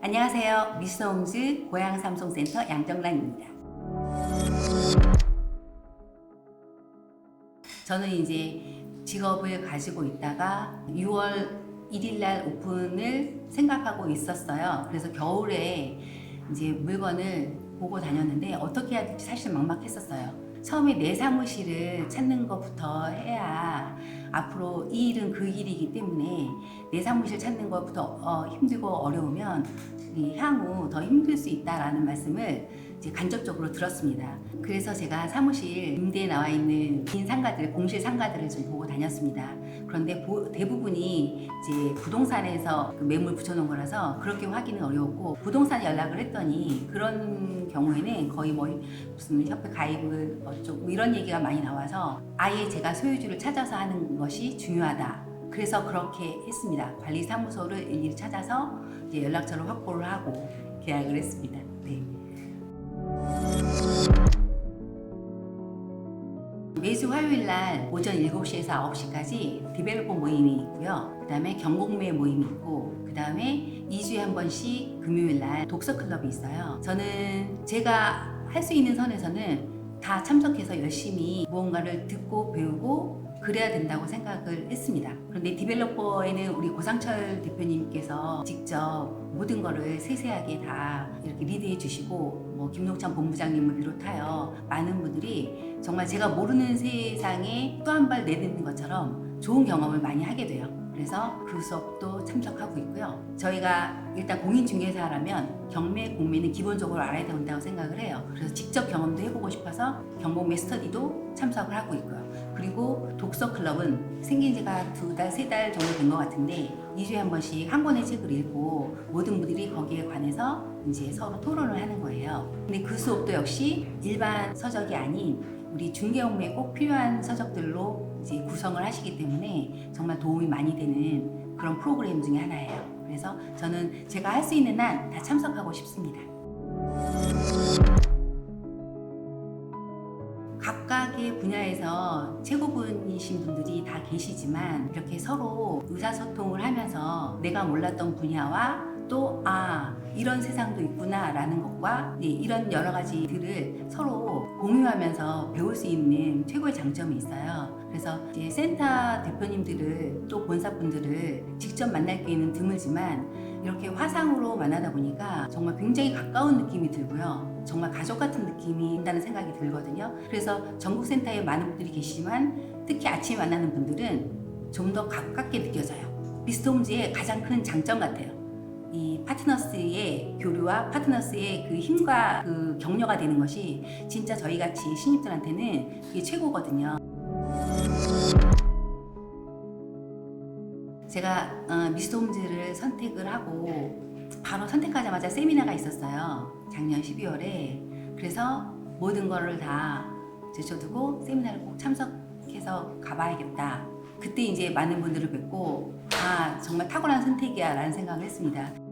안녕하세요. 미스홈즈 고향 삼송센터 양정란입니다. 저는 이제 직업을 가지고 있다가 6월 1일 날 오픈을 생각하고 있었어요. 그래서 겨울에 이제 물건을 보고 다녔는데 어떻게 해야 될지 사실 막막했었어요. 처음에 내 사무실을 찾는 것부터 해야 앞으로 이 일은 그 일이기 때문에 내 사무실 찾는 것부터 어, 힘들고 어려우면 이 향후 더 힘들 수 있다라는 말씀을 이제 간접적으로 들었습니다. 그래서 제가 사무실 임대에 나와 있는 빈 상가들, 공실 상가들을 좀 보고 다녔습니다. 그런데 보- 대부분이 이제 부동산에서 그 매물 붙여놓은 거라서 그렇게 확인은 어려웠고 부동산 연락을 했더니 그런 경우에는 거의 뭐 무슨 협회 가입을 어쩌고 뭐 이런 얘기가 많이 나와서 아예 제가 소유주를 찾아서 하는 것이 중요하다. 그래서 그렇게 했습니다. 관리사무소를 일일이 찾아서 이제 연락처를 확보를 하고 계약을 했습니다. 매주 화요일 날 오전 7시에서 9시까지 디벨로퍼 모임이 있고요. 그 다음에 경공매 모임이 있고, 그 다음에 2주에 한 번씩 금요일 날 독서 클럽이 있어요. 저는 제가 할 수 있는 선에서는 다 참석해서 열심히 무언가를 듣고 배우고 그래야 된다고 생각을 했습니다. 그런데 디벨로퍼에는 우리 고상철 대표님께서 직접 모든 거를 세세하게 다 이렇게 리드해 주시고 뭐 김동찬 본부장님을 비롯하여 많은 분들이 정말 제가 모르는 세상에 또 한 발 내딛는 것처럼 좋은 경험을 많이 하게 돼요. 그래서 그 수업도 참석하고 있고요. 저희가 일단 공인중개사라면 경매, 공매는 기본적으로 알아야 된다고 생각을 해요. 그래서 직접 경험도 해보고 싶어서 경공매 스터디도 참석을 하고 있고요. 그리고 독서 클럽은 생긴 지가 두 달, 세 달 정도 된 것 같은데 2주에 한 번씩 한 권의 책을 읽고 모든 분들이 거기에 관해서 이제 서로 토론을 하는 거예요. 근데 그 수업도 역시 일반 서적이 아닌 우리 중개업무에 꼭 필요한 서적들로 이제 구성을 하시기 때문에 정말 도움이 많이 되는 그런 프로그램 중에 하나예요. 그래서 저는 제가 할 수 있는 한 다 참석하고 싶습니다. 분야에서 최고분이신 분들이 다 계시지만 이렇게 서로 의사소통을 하면서 내가 몰랐던 분야와 또 아 이런 세상도 있구나라는 것과 네, 이런 여러 가지들을 서로 공유하면서 배울 수 있는 최고의 장점이 있어요. 그래서 이제 센터 대표님들을 또 본사분들을 직접 만날 기회는 드물지만 이렇게 화상으로 만나다 보니까 정말 굉장히 가까운 느낌이 들고요. 정말 가족 같은 느낌이 든다는 생각이 들거든요. 그래서 전국센터에 많은 분들이 계시지만 특히 아침에 만나는 분들은 좀 더 가깝게 느껴져요. 비스톰즈의 가장 큰 장점 같아요. 이 파트너스의 교류와 파트너스의 그 힘과 그 격려가 되는 것이 진짜 저희 같이 신입들한테는 그게 최고거든요. 제가 어, 미스홈즈를 선택을 하고 바로 선택하자마자 세미나가 있었어요. 작년 12월에. 그래서 모든 거를 다 제쳐두고 세미나를 꼭 참석해서 가봐야겠다. 그때 이제 많은 분들을 뵙고 아 정말 탁월한 선택이야 라는 생각을 했습니다.